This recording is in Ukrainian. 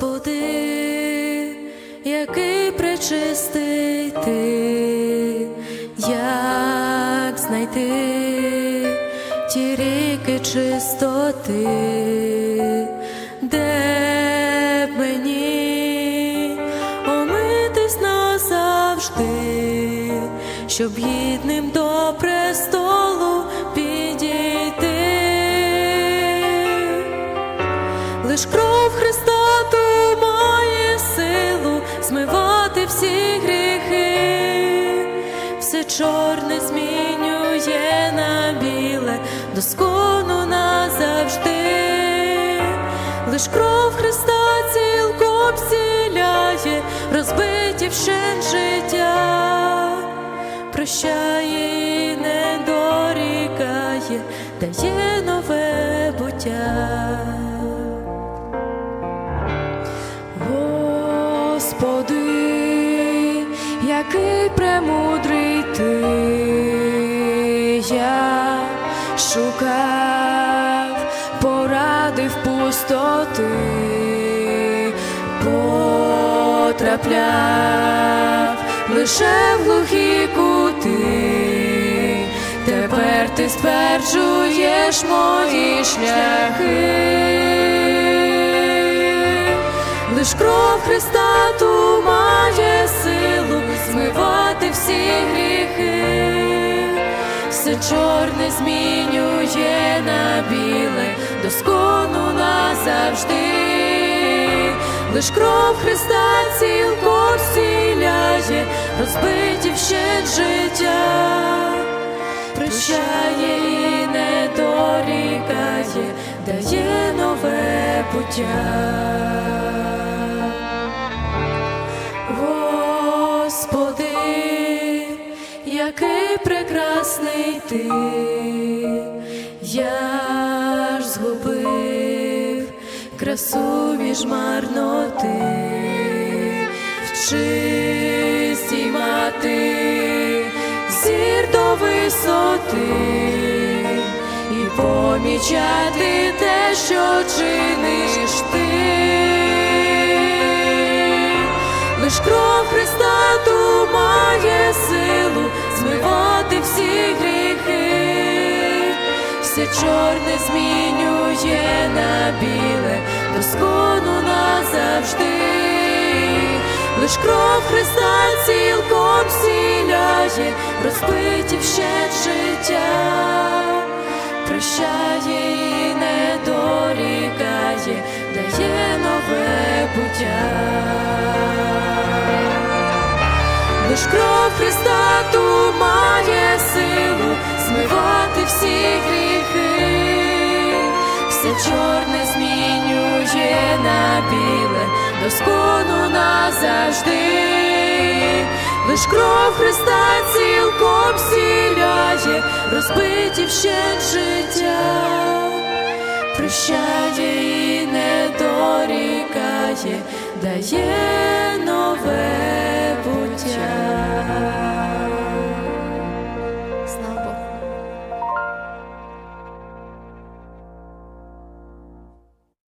Господи, який пречистий ти, як знайти ті ріки чистоти, де б мені омитись назавжди, щоб гідним до престолу підійти. Лиш кров Христа ту має силу змивати всі гріхи, все чорне змінює на біле, доскону назавжди. Лиш кров Христа цілком зціляє, розбиті вщент життя, прощає і не дорікає, дає нове буття. Який премудрий ти, я шукав поради в пустоти, потрапляв лише в глухі кути, тепер ти стверджуєш мої шляхи. Лиш кров Христа ту має силу змивати всі гріхи, все чорне змінює на біле, доскону назавжди. Лиш кров Христа цілком зціляє, розбиті вщент життя, прощає і не дорікає, дає нове буття. Який прекрасний ти, я ж згубив красу між марноти, в чистій мати, зір до висоти. І помічати те, що чиниш ти. Лиш кров Христа ту має силу чорне змінює на біле, доскону назавжди. Лиш кров Христа цілком зціляє, розбиті вщент життя, прощає і не дорікає, дає нове буття. Лиш кров Христа ту чорне змінює на біле, доскону назавжди. Лиш кров Христа цілком сіляє, розбиті вщен життя, прощає і не дорікає, дає